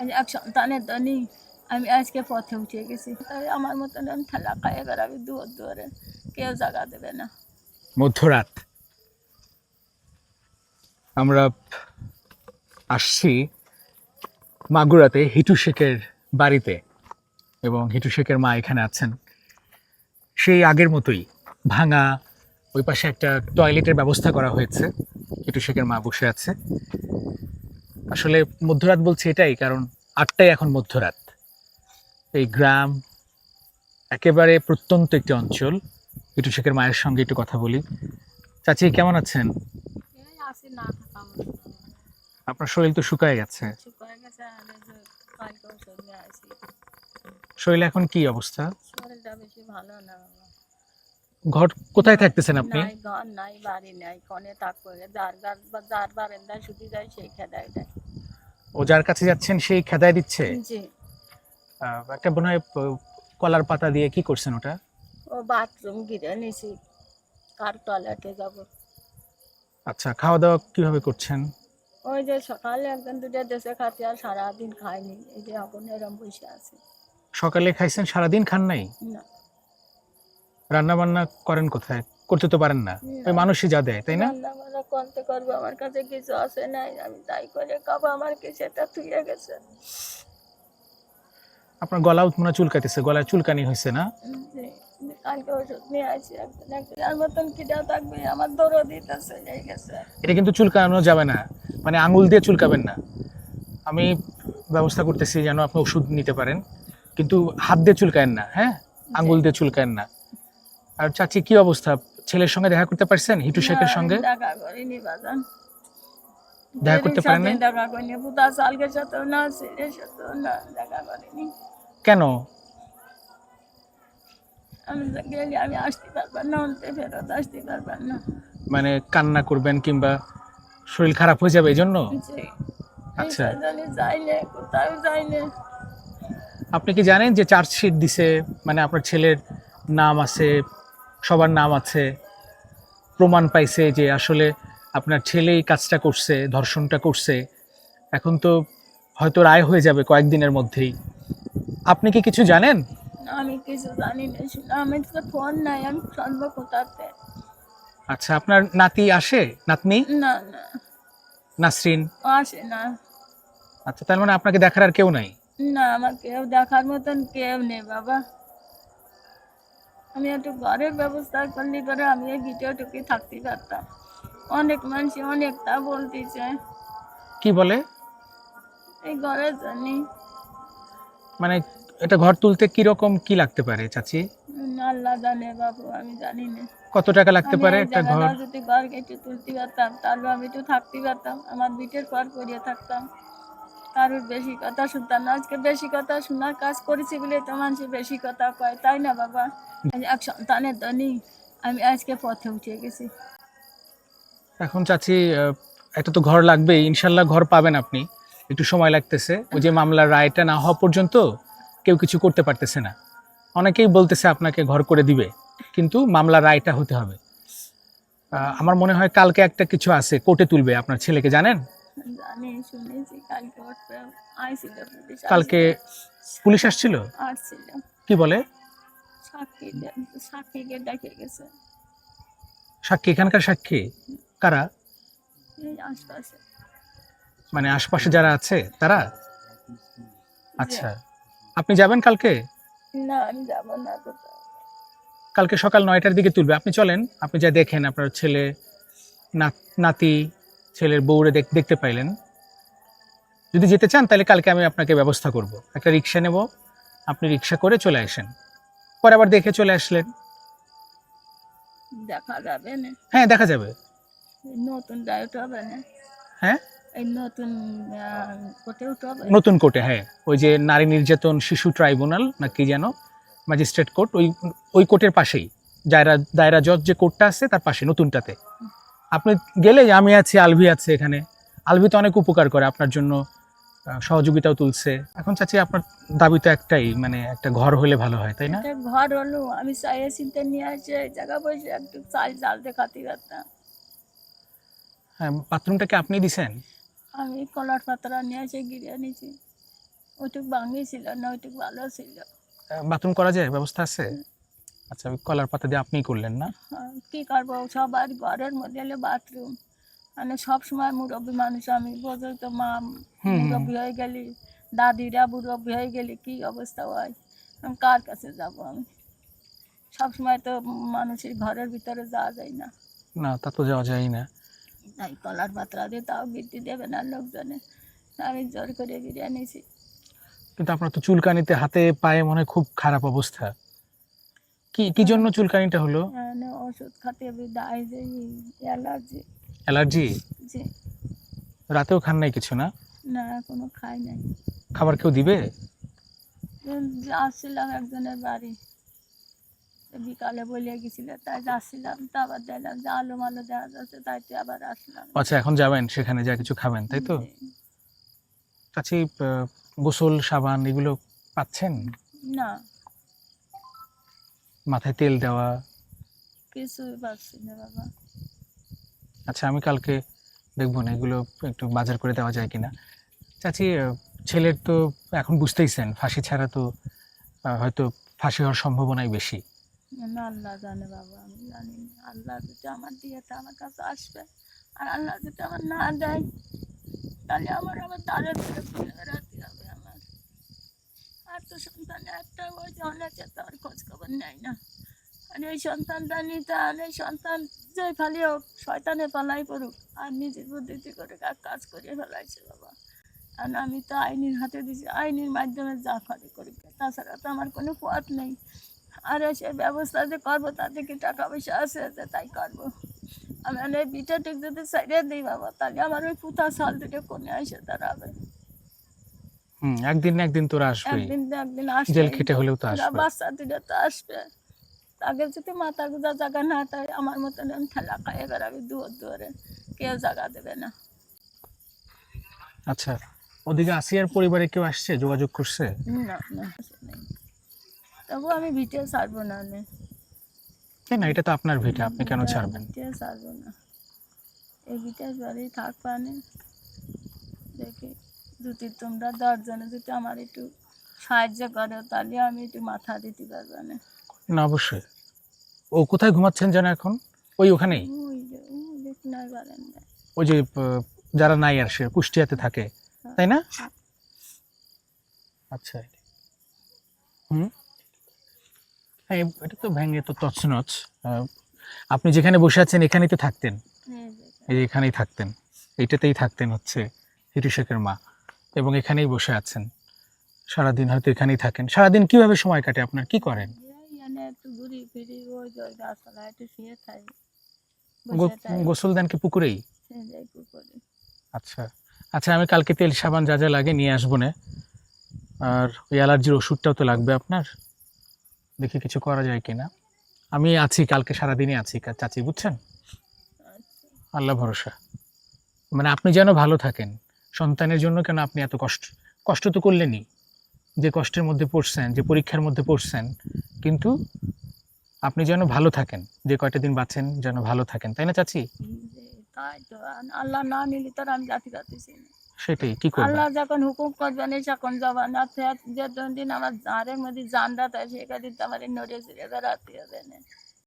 আমি এক সন্তানের ধনী আমি আজকে পথে উঠে গেছি তাই আমার মতন আমি ঠেলা খাইয়ে বেড়াবি দুয়ার দুয়ারে কেউ জায়গা দেবে না মধ্যরাত আমরা আসছি মাগুরাতে হিটু শেখের বাড়িতে এবং হিটু শেখের মা এখানে আছেন। সেই আগের মতোই ভাঙা, ওই পাশে একটা টয়লেটের ব্যবস্থা করা হয়েছে। হিটু শেখের মা বসে আছে। আসলে মধ্যরাত বলছি এটাই কারণ আটটাই এখন মধ্যরাত। এই গ্রাম একেবারে প্রত্যন্ত একটি অঞ্চল। একটু শেখের মায়ের সঙ্গে একটু কথা বলি। চাচি কেমন আছেন? আপনার শরীর তো শুকায় গেছে। শরীরে এখন কি অবস্থা। ঘর কোথায় থাকতেছেন আপনি? নাই ঘর নাই বাড়ি নাই কনে থাকব। যার যার যার বারেন্দায় শুধু যায় সেই খেদায় দেয়। ও যার কাছে যাচ্ছেন সেই খেদায় দিচ্ছে? জি। একটা মনে হয় কলার পাতা দিয়ে কি করছেন ওটা? ও বাথরুম গিরে নিছি। কার টয়লেটে যাব? আচ্ছা খাওয়া দাওয়া কীভাবে করছেন? ওই যে সকালে একজন দুটো দেশে খাচ্ছি আর সারাদিন খাইনি। এই যে এখন এরম বসে আছে। সকালে খাইছেন সারাদিন খান নাই? না। রান্না বান্না করেন কোথায়? করতে তো পারেন না। ওই মানুষই যা দেয় তাই না? করতে করব আমার কাছে কিছু আসে নাই আমি তাই করে খাব আমার কি সেটা থুয়ে গেছে। আপনার গলা মনে হয় চুলকাইতেছে গলায় চুলকানি হয়েছে না? কালকে ওষুধ নিয়ে আসি একদিন একদিন। আর মতন কিটা থাকবে আমার দৌড়ো দিতেছে এই গেছে। এটা কিন্তু চুলকানো যাবে না মানে আঙুল দিয়ে চুলকাবেন না। আমি ব্যবস্থা করতেছি যেন আপনি ওষুধ নিতে পারেন কিন্তু হাত দিয়ে চুলকায়েন না হ্যাঁ? আঙুল দিয়ে চুলকায়েন না। আর চাচি কি অবস্থা? ছেলের সঙ্গে দেখা করতে পারছেন? হিটু শেখের না, সঙ্গে? দেখা করিনি বাজান। দেখা করতে পারেন? সাথে দেখা করিনি পুতা সালকের সাথেও না না দেখা করিনি। কেন? আমি গেলে আমি আসতে পারবার না অন্তে ফেরত আসতে পারবার না। মানে কান্না করবেন কিংবা শরীর খারাপ হয়ে যাবে এই জন্য আচ্ছা। যাইলে কোথাও যাইলে। আপনি কি জানেন যে চার্জশিট দিছে? মানে আপনার ছেলের নাম আছে সবার নাম আছে প্রমাণ পাইছে যে আসলে আপনার ছেলে এই কাজটা করছে ধর্ষণটা করছে। এখন তো হয়তো রায় হয়ে যাবে কয়েকদিনের মধ্যেই। আপনি কি কিছু জানেন? আমি কিছু জানি না আমি তো ফোন নাই আমি শুনব কোথাতে আচ্ছা আপনার নাতি আসে? নাতনি? না না। নাসরিন? আসে না। আচ্ছা তার মানে আপনাকে দেখার আর কেউ নাই? না আমার কেউ দেখার মতন কেউ নেই বাবা। আমি একটু ঘরের ব্যবস্থা করলে করে আমি এই ভিডিও টুকি থাকতে পারতাম। অনেক মানুষ অনেকটা বলতেছে। কি বলে? এই ঘরের জন্যই মানে এটা ঘর তুলতে কি রকম কি লাগতে পারে চাচি? আল্লাহ জানে বাবু আমি জানি না। কত টাকা লাগতে পারে একটা ঘর? যদি ঘর কেটে তুলতে পারতাম তাহলে আমি একটু থাকতে পারতাম আমার বিটের পর পড়িয়ে থাকতাম। কারোর বেশি কথা শুনতাম না। আজকে বেশি কথা শোনার কাজ করেছি বলে তো মানুষ বেশি কথা কয়, তাই না বাবা? এক সন্তানের ধনী, আমি আজকে পথে উঠে গেছি। এখন চাচ্ছি একটা তো ঘর লাগবেই, ইনশাল্লাহ ঘর পাবেন আপনি। একটু সময় লাগতেছে। ওই যে মামলার রায়টা না হওয়া পর্যন্ত কেউ কিছু করতে পারতেছে না। অনেকেই বলতেছে আপনাকে ঘর করে দিবে, কিন্তু মামলার রায়টা হতে হবে। আমার মনে হয় কালকে একটা কিছু আছে, কোর্টে তুলবে। আপনার ছেলেকে জানেন? জানি শুনেছি কালকে আইছিল পুলিশ কালকে পুলিশ আসছিল? আসছিল। কি বলে? সাক্ষী সাক্ষীকে ডেকে গেছে। সাক্ষী এখানকার সাক্ষী? কারা? আশপাশে। মানে আশপাশে যারা আছে তারা? আচ্ছা। আপনি যাবেন কালকে? না আমি যাব না কালকে সকাল নয়টার দিকে তুলবে। আপনি চলেন আপনি যা দেখেন আপনার ছেলে না- নাতি ছেলের বউরে দেখ- দেখতে পাইলেন। যদি যেতে চান তাহলে কালকে আমি আপনাকে ব্যবস্থা করব। একটা রিক্সা নেব। আপনি রিক্সা করে চলে আসেন। পরে আবার দেখে চলে আসলেন। দেখা যাবে না। হ্যাঁ দেখা যাবে। নতুন ডায়েট হবে না? হ্যাঁ? নতুন নতুন কোর্টে হ্যাঁ। ওই যে নারী নির্যাতন শিশু ট্রাইব্যুনাল না কি যেন ম্যাজিস্ট্রেট কোর্ট ওই ওই কোর্টের পাশেই। দায়রা দায়রা জজ যে কোর্টটা আছে তার পাশে নতুনটাতে। আপনি গেলে আমি আছি আলভি আছে এখানে। আলভি তো অনেক উপকার করে আপনার জন্য সহযোগিতাও তুলছে। এখন চাচ্ছি আপনার দাবি তো একটাই মানে একটা ঘর হলে ভালো হয় তাই না? ঘর হলো আমি চাইয়ে চিন্তা নিয়ে আসে জায়গা বসে একটু চাল চাল দেখাতে পারতাম। হ্যাঁ বাথরুমটা কি আপনি দিছেন? আমি কলার পাতরা নিয়ে এসে গিরে নিয়েছি। ওইটুক ভাঙি ছিল না ওইটুক ভালো ছিল। বাথরুম করা যায়? ব্যবস্থা আছে? আচ্ছা ওই কলার পাতা দিয়ে আপনিই করলেন না? কি করব? সবার ঘরের মধ্যে হলো বাথরুম মানে সব সময় মুরব্বী মানুষ আমি বোঝোই তো মা। মুরব্বী হয়ে গেলি দাদিরা মুরব্বী হয়ে গেলে কি অবস্থা হয়? আমি কার কাছে যাব আমি? সব সময় তো মানুষের ঘরের ভিতরে যাওয়া যায় না। না তা তো যাওয়া যায় না। তাই কলার পাত্রা দিয়ে তাও বৃদ্ধি দেবে না লোকজনে। আমি জোর করে এনেছি কিন্তু আপনার তো চুলকানিতে হাতে পায়ে মনে হয় খুব খারাপ অবস্থা। কি কি জন্য চুলকানিটা হলো? মানে ওষুধ খাতে অ্যালার্জি। অ্যালার্জি? যে রাতেও খান নাই কিছু না? না কোনো খাই নাই। খাবার কেউ দিবে? আসছিলাম একজনের বাড়ি। বিকালে বলিয়ে গেছিল তাই যাচ্ছিলাম তো আবার দেখলাম যে আলো মালো দেখা যাচ্ছে তাই তো আবার আসলাম। আচ্ছা এখন যাবেন সেখানে যা কিছু খাবেন তাই তো? জি। কাছে গোসল সাবান এগুলো পাচ্ছেন? না। মাথায় তেল দেওয়া? কিছুই পাচ্ছি না বাবা। আচ্ছা আমি কালকে দেখব না এগুলো একটু বাজার করে দেওয়া যায় কিনা। চাচি ছেলের তো এখন বুঝতেইছেন ফাঁসি ছাড়া তো হয়তো ফাঁসি হওয়ার সম্ভাবনাই বেশি। না আল্লাহ জানে বাবা আমি জানি আল্লাহ যদি আমার দিয়েটা আমার কাছে আসবে আর আল্লাহ যদি আমার না দেয় তাহলে আমার আবার ঘুরে হবে। তো সন্তান একটা ওই অনেকে তো আর খোঁজ খবর নেয় না। আর এই সন্তানটা নিতে আর এই সন্তান যে খালি হোক, শয়তানে পালাই পড়ুক, আর নিজের বুদ্ধিতে করে কাজ করিয়ে ফেলাইছে বাবা। আর আমি তো আইনের হাতে দিছি, আইনের মাধ্যমে যা করে করি তাছাড়া তো আমার কোনো পথ নেই। আর সে ব্যবস্থা যে করব তাতে কি টাকা পয়সা আছে যে তাই করব। আমি বিটা ঠিক যদি সাইডে দিই বাবা, তাহলে আমার ওই পুতা সাল থেকে কোনে এসে দাঁড়াবে। হুম একদিন না একদিন তোরা আসবে একদিন না একদিন আসবে জেল খেটে হলেও তো আসবে। বাচ্চা দুটো তো আসবে। তাকে যদি মাথা গুজা জায়গা না থাকে আমার মতন আমি ঠেলা খাইয়ে বেড়াবি দুয়ার দুয়ারে কেউ জায়গা দেবে না। আচ্ছা ওদিকে আসিয়ার পরিবারে কেউ আসছে যোগাযোগ করছে? না না তবু আমি ভিটে ছাড়বো না নে। কেন এটা তো আপনার ভিটা আপনি কেন ছাড়বেন? ভিটে ছাড়বো না। এই ভিটের বাড়ি থাকবা নে দেখি। যদি তোমরা দশজনে যদি আমার একটু সাহায্য করো তাহলে আমি একটু মাথা দিতে পারব না। না অবশ্যই। ও কোথায় ঘুমাচ্ছেন যেন এখন? ওই ওখানেই? ওই যে যারা নাই আর সে কুষ্টিয়াতে থাকে তাই না? আচ্ছা হুম? হ্যাঁ এটা তো ভেঙে তো তছনছ। আপনি যেখানে বসে আছেন এখানেই তো থাকতেন। এই যে এখানেই থাকতেন। এইটাতেই থাকতেন হচ্ছে হিটু শেখের মা। এবং এখানেই বসে আছেন। সারাদিন হয়তো এখানেই থাকেন। সারাদিন কীভাবে সময় কাটে আপনার? কি করেন? গোসল দেন কি পুকুরেই? আচ্ছা। আচ্ছা আমি কালকে তেল সাবান যা যা লাগে নিয়ে আসব না। আর ওই অ্যালার্জির ওষুধটাও তো লাগবে আপনার। দেখি কিছু করা যায় কিনা। আমি আছি কালকে সারাদিনই আছি কা- চাচি বুঝছেন? আচ্ছা। আল্লাহ ভরসা। মানে আপনি যেন ভালো থাকেন। সন্তানের জন্য কেন আপনি এত কষ্ট? কষ্ট তো করলেনই। যে কষ্টের মধ্যে পড়ছেন যে পরীক্ষার মধ্যে পড়ছেন কিন্তু আপনি যেন ভালো থাকেন যে কয়টা দিন বাঁচেন যেন ভালো থাকেন তাই না চাচি? তাই তো আল্লাহ না নিলে তো আমি জাতি পারতেছি সেটাই কি করবেন? আল্লাহ যখন হুকুম করবেন যখন যাবেন আর ফের যে দিন আমার জারের মধ্যে জানরা তাই সে দিন তো আমার নড়ে ছিঁড়ে বেড়াতে হবে না।